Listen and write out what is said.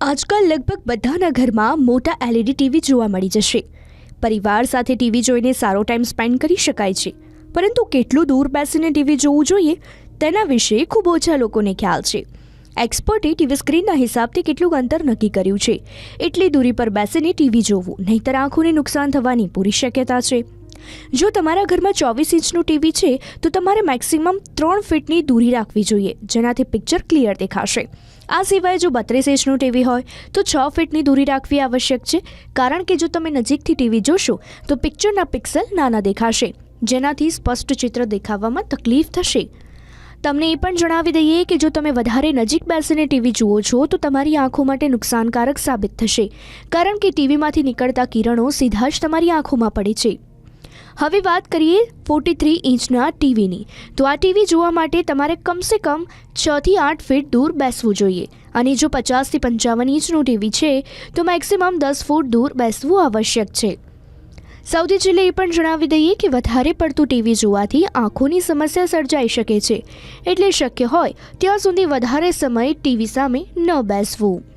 આજકાલ લગભગ બધાના ઘરમાં મોટા એલઈડી ટીવી જોવા મળી જશે. પરિવાર સાથે ટીવી જોઈને સારો ટાઈમ સ્પેન્ડ કરી શકાય છે. પરંતુ કેટલું દૂર બેસીને ટીવી જોવું જોઈએ, તેના વિશે ખૂબ ઓછા લોકોને ખ્યાલ છે. એક્સપર્ટે ટીવી સ્ક્રીનના હિસાબથી કેટલું અંતર નક્કી કર્યું છે. એટલી દૂરી પર બેસીને ટીવી જોવું, નહીંતર આંખોને નુકસાન થવાની પૂરી શક્યતા છે. જો તમારા ઘરમાં ચોવીસ ઇંચનું ટીવી છે, તો તમારે મેક્સિમમ ત્રણ ફીટની દૂરી રાખવી જોઈએ, જેનાથી પિક્ચર ક્લિયર દેખાશે. આ સિવાય જો બત્રીસ ઇંચનું ટીવી હોય, તો છ ફીટની દૂરી રાખવી આવશ્યક છે, કારણ કે જો તમે નજીકથી ટીવી જોશો, તો પિક્ચરના પિક્સલ નાના દેખાશે, જેનાથી સ્પષ્ટ ચિત્ર દેખાવામાં તકલીફ થશે. તમને એ પણ જણાવી દઈએ કે જો તમે વધારે નજીક બેસીને ટીવી જુઓ છો, તો તમારી આંખો માટે નુકસાનકારક સાબિત થશે, કારણ કે ટીવીમાંથી નીકળતા કિરણો સીધા જ તમારી આંખોમાં પડે છે. હવે વાત કરીએ ફોર્ટી થ્રી ઇંચના ટીવીની. તો આ ટીવી જોવા માટે તમારે કમસે કમ છથી આઠ ફીટ દૂર બેસવું જોઈએ. અને જો પચાસથી પંચાવન ઇંચનું ટીવી છે, તો મેક્સિમમ દસ ફૂટ દૂર બેસવું આવશ્યક છે. સૌથી છેલ્લે એ પણ જણાવી દઈએ કે વધારે પડતું ટીવી જોવાથી આંખોની સમસ્યા સર્જાઈ શકે છે. એટલે શક્ય હોય ત્યાં સુધી વધારે સમય ટીવી સામે ન બેસવું.